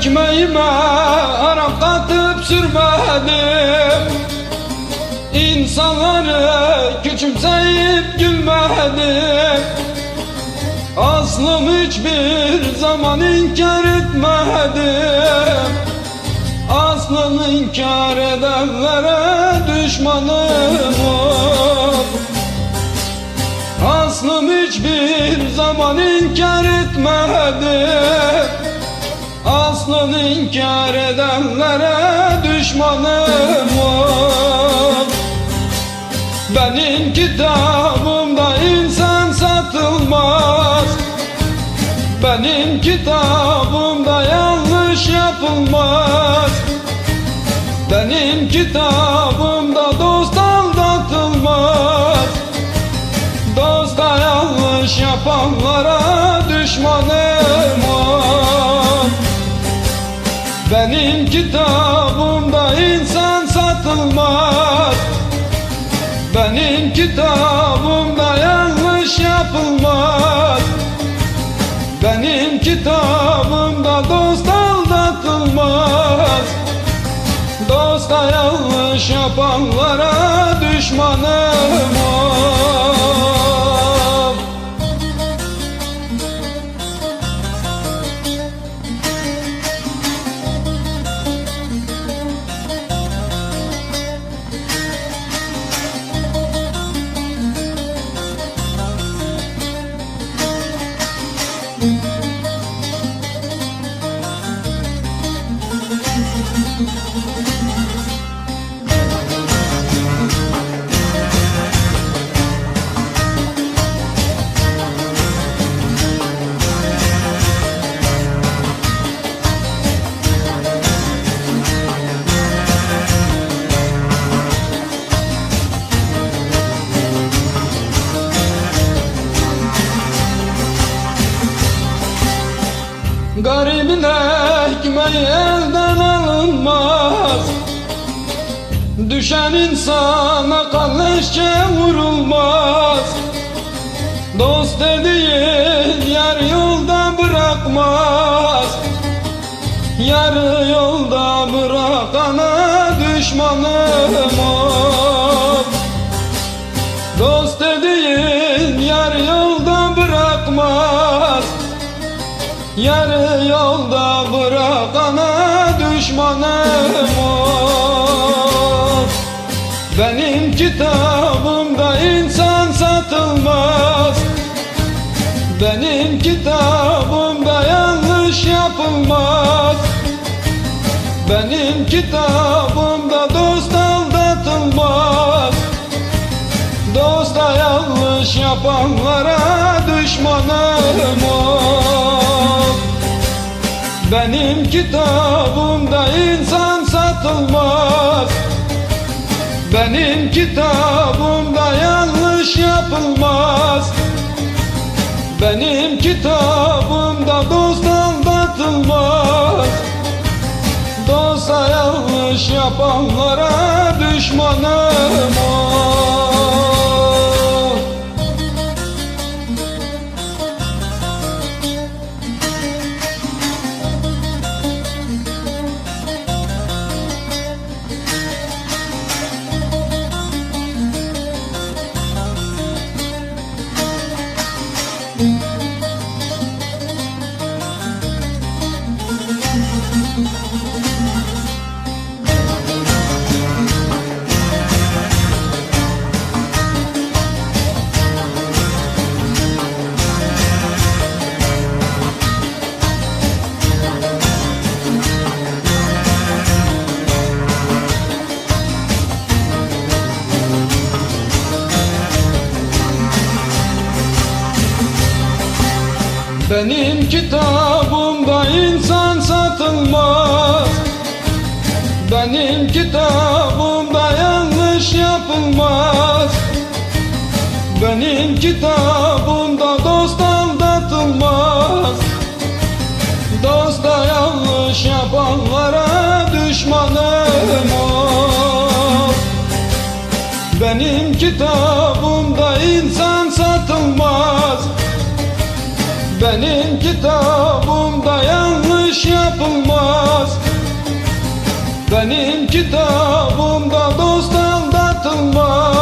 Ekmeğime Arap katıp sürmedim. İnsanları küçümseyip gülmedim. Aslım hiçbir zaman inkar etmedim. Aslını inkar edenlere düşmanım ol. Aslım hiçbir zaman inkar etmedim Aslını inkar edenlere düşmanım ol Benim kitabımda insan satılmaz. Benim kitabımda yanlış yapılmaz. Benim kitabımda dost aldatılmaz. Dosta yanlış yapanlara düşmanım Benim kitabımda insan satılmaz. Benim kitabımda yanlış yapılmaz. Benim kitabımda dost aldatılmaz. Dosta yanlış yapanlara Garibin ekmeği elden alınmaz. Düşen insana kalleşçe vurulmaz. Dost dediğin yar yolda bırakmaz. Yarı yolda bırakana düşmanım ol Yarı yolda bırakana düşmanım ol Benim kitabımda insan satılmaz. Benim kitabımda yanlış yapılmaz. Benim kitabımda dost aldatılmaz. Dosta yanlış yapanlara Benim kitabımda insan satılmaz. Benim kitabımda yanlış yapılmaz. Benim kitabımda dost aldatılmaz Dosta yanlış yapanlara Benim kitabımda Benim kitabımda yanlış yapılmaz. Benim kitabımda dost aldatılmaz. Dosta yanlış yapanlara düşmanım ol Benim kitabımda insan satılmaz. Benim kitabımda yanlış yapılmaz benim kitabımda dosttan datım var